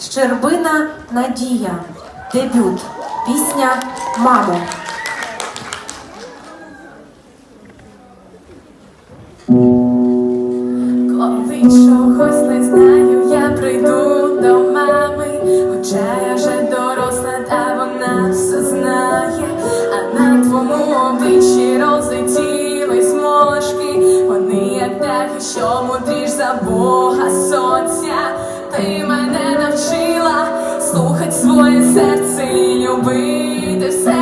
Щербина Надія, дебют, пісня Мамо. Коли чогось не знаю, я прийду до мами, хоча я вже доросла, та вона все знає, а на твому обличчі розлетілись мошки, вони як так, що мудріш за Бога сон. любити все.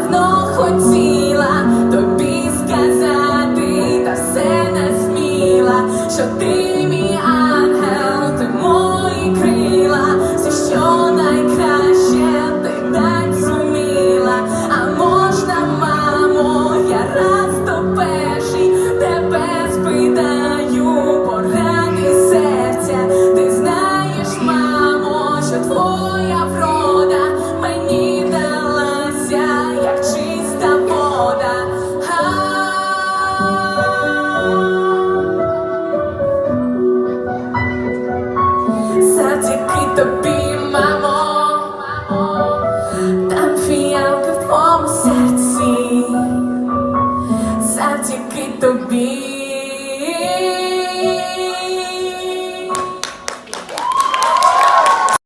давно. the beat.